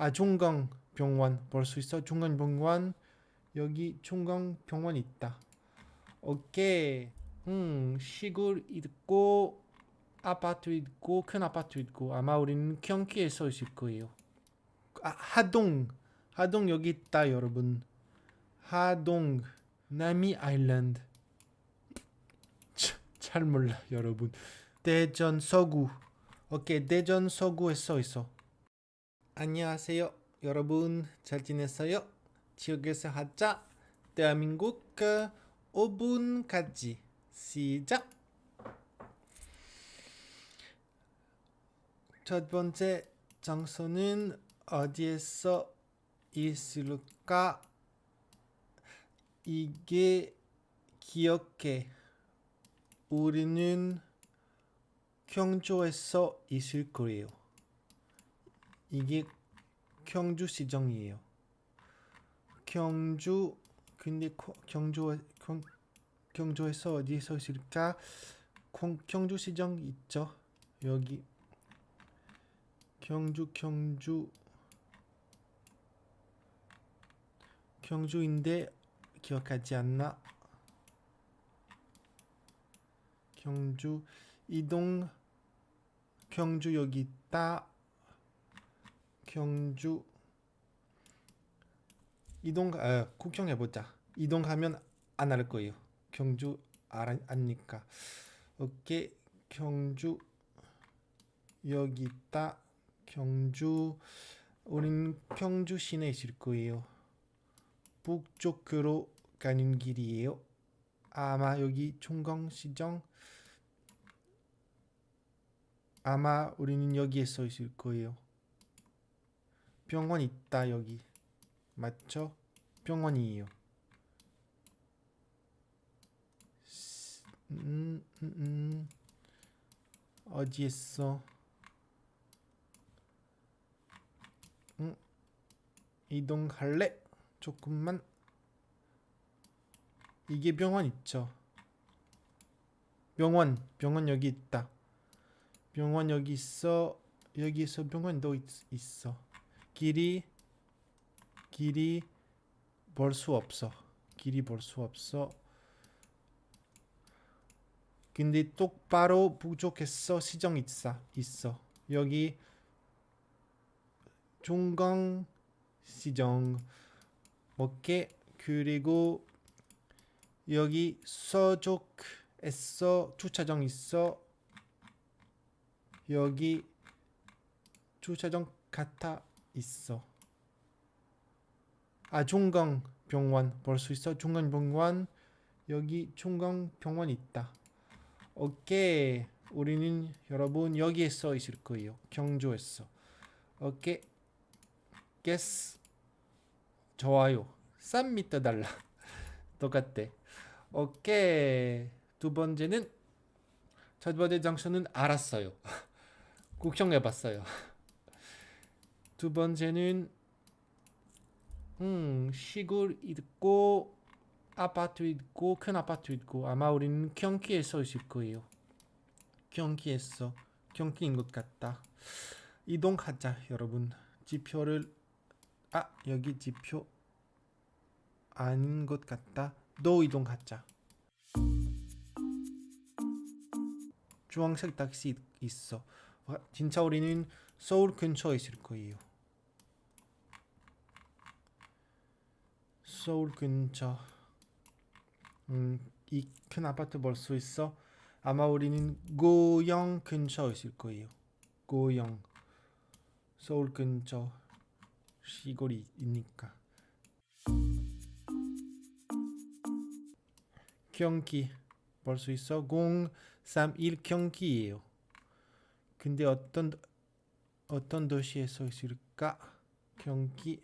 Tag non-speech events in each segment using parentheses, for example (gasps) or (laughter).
아 중강병원 볼 수 있어? 중강병원. 여기 중강병원 있다. 오케이. 음 시골 있고 아파트 있고 큰 아파트 있고 아마 우리는 경기에서 있을 거예요. 아, 하동. 하동 여기 있다 여러분. 하동 남이 아일랜드. 차, 잘 몰라 여러분. 대전 서구. 오케이 대전 서구에 써 있어 안녕하세요. 여러분 잘 지냈어요? 지역에서 하자. 대한민국 5분까지 시작. 첫 번째 장소는 어디에서 있을까? 이게 기억해. 우리는 경주에서 있을 거예요. 이게 경주 시정이에요. 경주 근데 코- 경주 경, 경주에서 어디에서 있을까? 공- 경주 시정 있죠. 여기 경주 경주 경주인데 기억하지 않나? 경주 이동 경주 여기 있다. 경주 이동 아, 국경해 보자. 이동하면 안 할 거예요. 경주 알아 아니까. 오케이 경주 여기 있다. 경주 우린 경주 시내에 있을 거예요. 북쪽으로 가는 길이에요. 아마 여기 총광시정 아마 우리는 여기에 서 있을 거예요. 병원 있다 여기 맞죠? 병원이에요. 스- 음, 음, 음. 어디에서? 음, 이동할래? 조금만. 이게 병원 있죠? 병원, 병원 여기 있다. 병원 여기 있어. 여기서 병원도 있, 있어. 길이 길이 볼 수 없어. 길이 볼 수 없어. 근데 똑바로 부족해서 시정 있어. 있어. 여기 중강 시정 오케이 그리고 여기 서쪽에서 주차장 있어. 여기 주차장 같아 있어. 아 중강 병원 볼 수 있어. 중강 병원 여기 중강 병원 있다. 오케이 우리는 여러분 여기에서 있을 거예요. 경주에서. 오케이 guess 좋아요. 3m 달라. (laughs) 똑같대. 오케이 두 번째는 첫 번째 장소는 알았어요. (laughs) 구경해봤어요. 두 번째는 음 시골 있고 아파트 있고 큰 아파트 있고 아마 우리는 경기에서 있을 거예요. 경기에서 경기인 것 같다. 이동하자 여러분. 지표를 아 여기 지표 아닌 것 같다. 또 이동하자. 주황색 택시 있어. 와, 진짜 우리는 서울 근처에 있을 거예요. 서울 근처. 음, 이 큰 아파트 볼 수 있어. 아마 우리는 고영 근처에 있을 거예요. 고영. 서울 근처 시골이 있니까. 경기 볼 수 있어. 031 경기예요. 근데 어떤 어떤 도시에서 있을까? 경기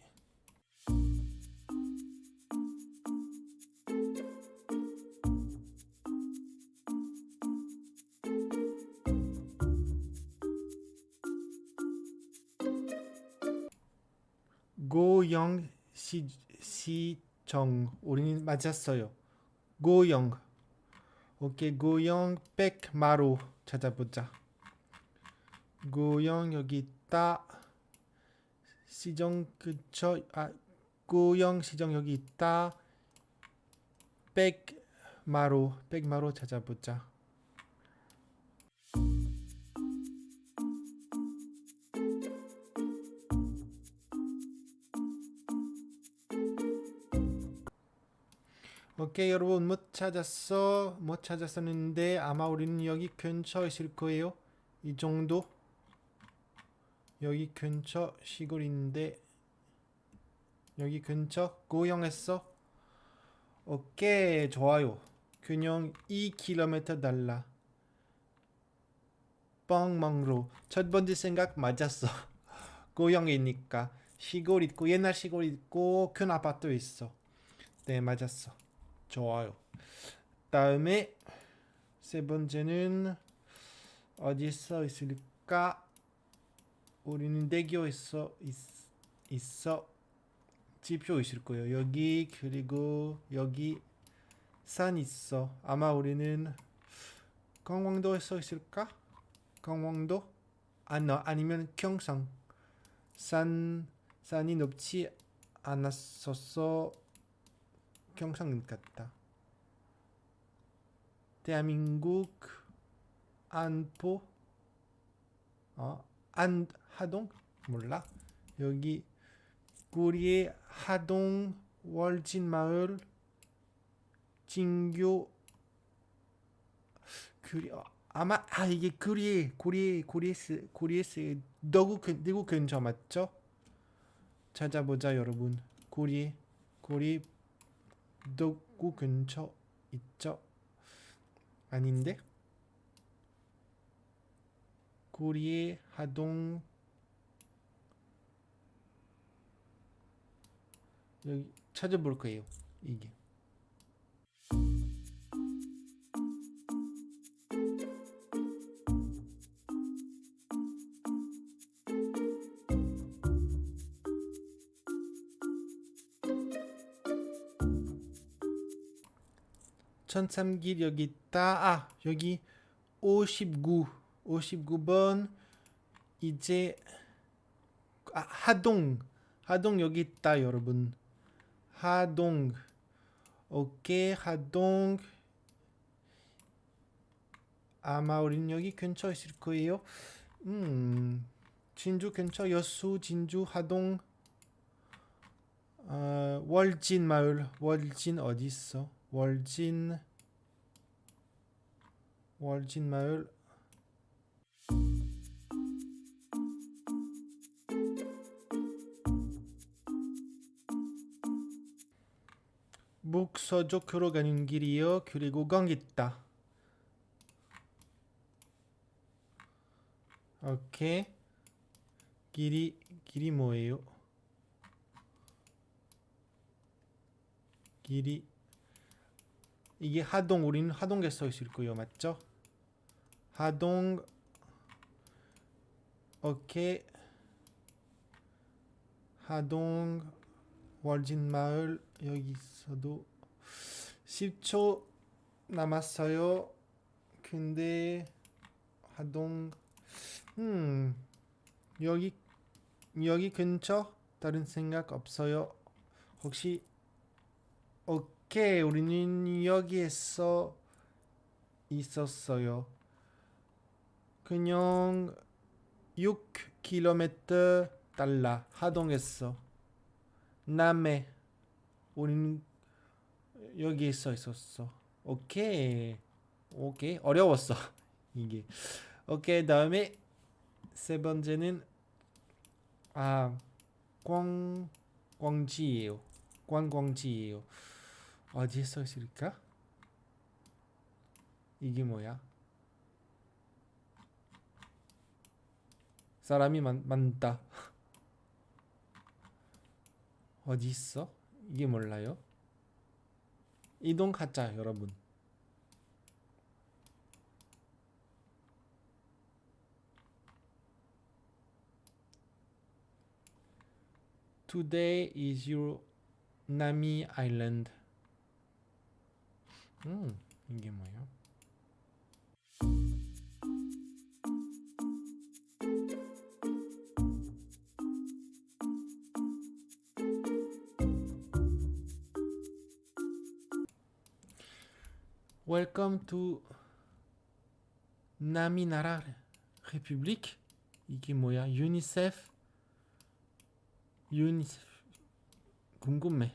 시 시정 우리는 맞았어요. 고영 오케이 고영 백마루 찾아보자. 고영 여기 있다. 시정 근처 아 고영 시정 여기 있다. 백마로 백마로 찾아보자. 오케이 여러분 못 찾았어. 못 찾았었는데 아마 우리는 여기 근처에 있을 거예요. 이 정도? 여기 근처 시골인데 여기 근처 고영했어? 오케이 좋아요. 균형 2km 달라. 뻥멍로 첫 번째 생각 맞았어. (laughs) 고영이니까. 시골 있고 옛날 시골 있고 큰 아파트 있어. 네 맞았어 좋아요. 다음에 세 번째는 어디 써 있을까? 우리는 대교에서 있, 있어 지표 있을 거예요. 여기 그리고 여기 산 있어. 아마 우리는 강원도에 써 있을까? 강원도? 아니 아니면 경상 산 산이 높지 않았어서 경상 같다. 대한민국 안포 어, 안 하동 몰라 여기 구리의 하동 월진 마을 진교 구리 어, 아마 아 이게 구리 구리 구리스 구리스 너구 근 대구 근처 맞죠? 찾아보자 여러분 구리 구리 도구 근처 있죠? 아닌데? 구리의 하동 여기 찾아볼 거예요. 이게 천삼길 여기 있다. 아 여기 59 59번 이제 아, 하동 하동 여기 있다 여러분. 하동 오케이 하동 아마 우린 여기 근처에 있을 거예요. 음 진주 근처 여수 진주 하동 어, 월진 마을 월진 어디 있어? 월진 월진 마을 북서쪽으로 가는 길이요. 그리고 강 있다. 오케이. 길이 길이 뭐예요? 길이 이게 하동 우리는 하동에 써 있을 거예요 맞죠? 하동 오케이 하동 월진 마을 여기 있어도 10초 남았어요 근데 하동 음 여기 여기 근처 다른 생각 없어요 혹시 오케이 우리는 여기에서 있었어요. 그냥 6km 달라 하동에서 남해 우리는 여기에서 있었어. 오케이 오케이 어려웠어 (laughs) 이게 오케이 다음에 세 번째는 아 광 광지예요. 관광지예요. 어디에 써 있을까? 이게 뭐야? 사람이 많, 많다. (laughs) 어디 있어? 이게 몰라요? 이동하자, 여러분. Today is your Nami Island. 음, 이게 뭐야? Welcome to 나미나라 레public 이게 뭐야? 유니세프 유니세프 궁금해.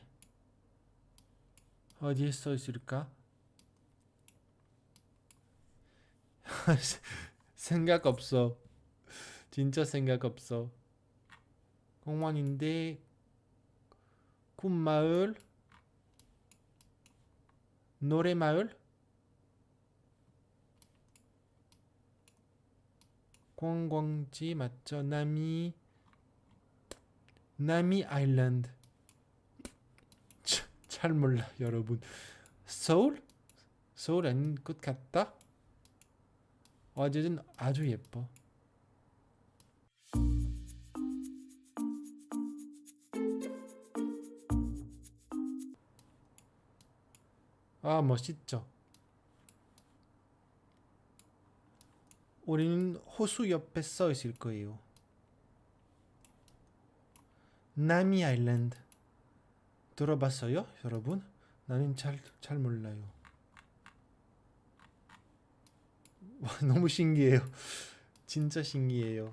어디에 써 있을까? (laughs) 생각 없어. 진짜 생각 없어. 공원인데 굿마을 노래마을 관광지 맞죠? 나미 나미 아일랜드 차, 잘 몰라 여러분 서울? 서울 아닌 것 같다? 어제는 아주 예뻐 아 멋있죠 우리는 호수 옆에 써 있을 거예요. 나미 아일랜드. 들어봤어요 여러분? 나는 잘, 잘 몰라요. 와, (laughs) 너무 신기해요. 진짜 신기해요.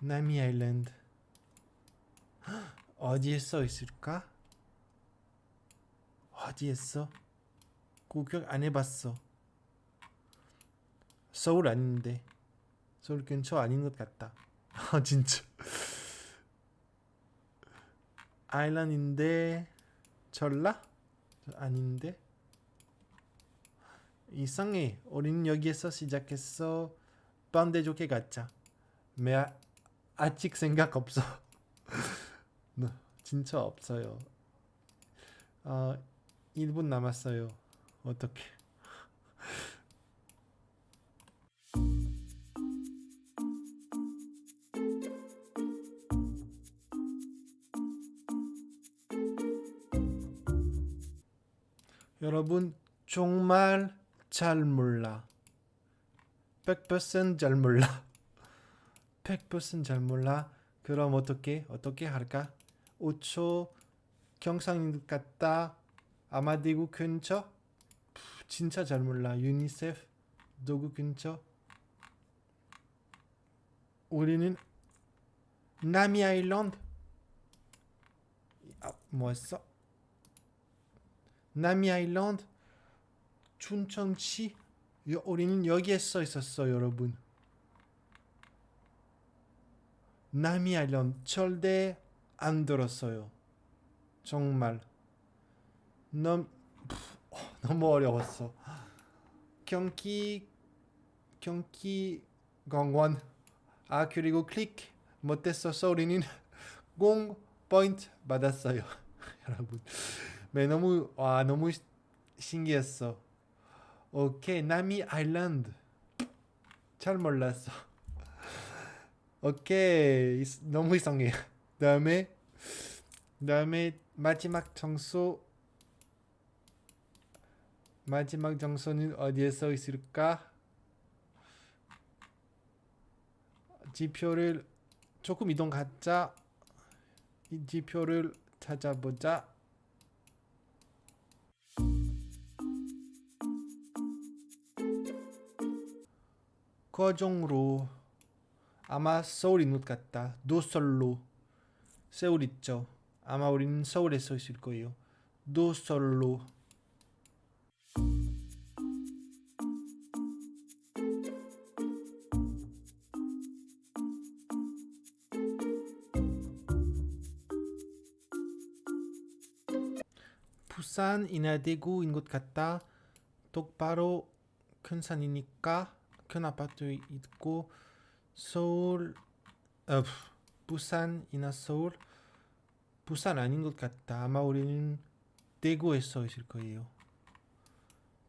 나미 아일랜드. 헉, (gasps) 어디에 써 있을까? 어디에 써? 구경 안 해봤어 서울 아닌데. 서울 근처 아닌 것 같다. (laughs) 아 진짜. 아일랜드인데 전라? 아닌데? 이상해. 우리는 여기에서 시작했어. 반대쪽에 가자 매 아직 생각 없어. (laughs) 너, 진짜 없어요. 어 1분 남았어요. 어떻게 여러분 정말 잘 몰라. 100%잘 몰라. 100%잘 몰라. 그럼 어떻게 어떻게 할까? 5초 경상인 것 같다. 아마디구 근처? 푸, 진짜 잘 몰라. 유니세프? 누구 근처? 우리는 나미 아일랜드. 아, 뭐였어 나미 아일랜드 춘천시 여- 우리는 여기에 써 있었어 여러분. 나미 아일랜드 절대 안 들었어요. 정말. 너무 너무 어려웠어. 경기 경기 강원. 아 그리고 클릭 못했어서 우리는 (laughs) 공 포인트 받았어요 (laughs) 여러분 네, 너무 와 너무 시- 신기했어. 오케이 나미 아일랜드 잘 몰랐어. 오케이 너무 이상해. 다음에 다음에 마지막 장소 마지막 장소는 어디에 써 있을까? 지표를 조금 이동하자. 이 지표를 찾아보자. 거정으로 아마 서울인 것 같다. 노설로 서울 있죠. 아마 우리는 서울에 서 있을 거예요. 노설로 부산 이나 대구인 것 같다. 똑바로 큰 산이니까 큰 아파트 있고 서울 어, 부산이나 서울 부산 아닌 것 같다. 아마 우리는 대구에 서 있을 거예요.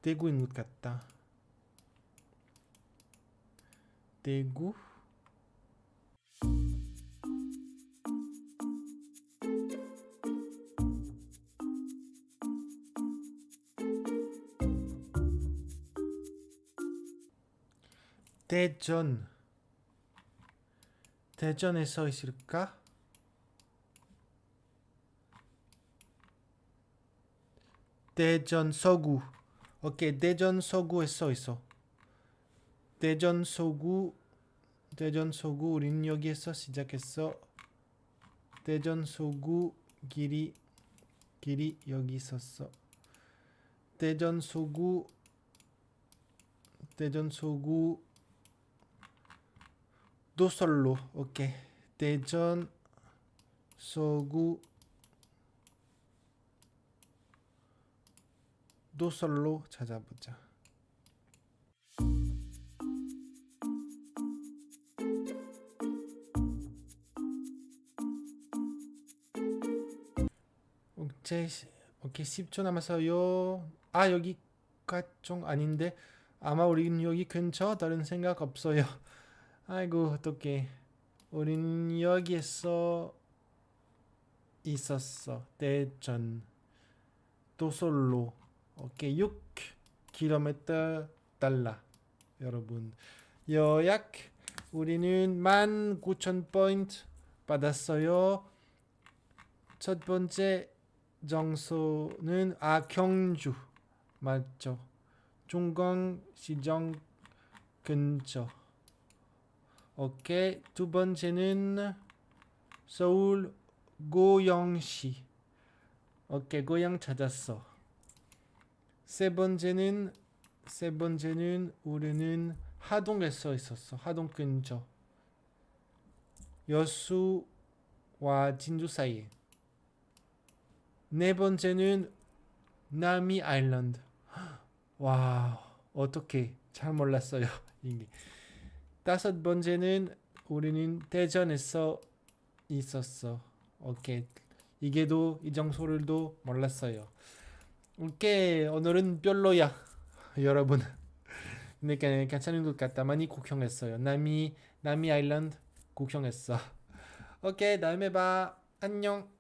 대구인 것 같다. 대구 대전 대전에 서 있을까? 대전 서구 오케이 대전 서구에 써 있어. 대전 서구 대전 서구 우린 여기에서 시작했어. 대전 서구 길이 길이 여기 있었어. 대전 서구 대전 서구 도솔로 오케이 대전 서구 도솔로 찾아보자. 오케이, 오케이 10초 남았어요. 아 여기가 좀 아닌데 아마 우린 여기 근처 다른 생각 없어요. 아이고 어떡해. 우린 여기에서 있었어. 대전 도솔로 오케이 6km 달라 여러분 요약 우리는 19,000포인트 받았어요. 첫 번째 장소는 아 경주 맞죠? 중광시장 근처. 오케이 두 번째는 서울 고양시. 오케이 고양 찾았어. 세 번째는 세 번째는 우리는 하동에 써 있었어. 하동 근처. 여수와 진주 사이에. 네 번째는 나미 아일랜드. (gasps) 와, 어떻게 잘 몰랐어요. (laughs) 이게. 다섯 번째는 우리는 대전에서 있었어. 오케이. 이게도 이 장소를도 몰랐어요. 오케이. 오늘은 별로야. (laughs) 여러분. (laughs) 그러니까 괜찮은 것 같다. 많이 구경했어요. 나미 나미 아일랜드 구경했어. (laughs) 오케이. 다음에 봐. 안녕.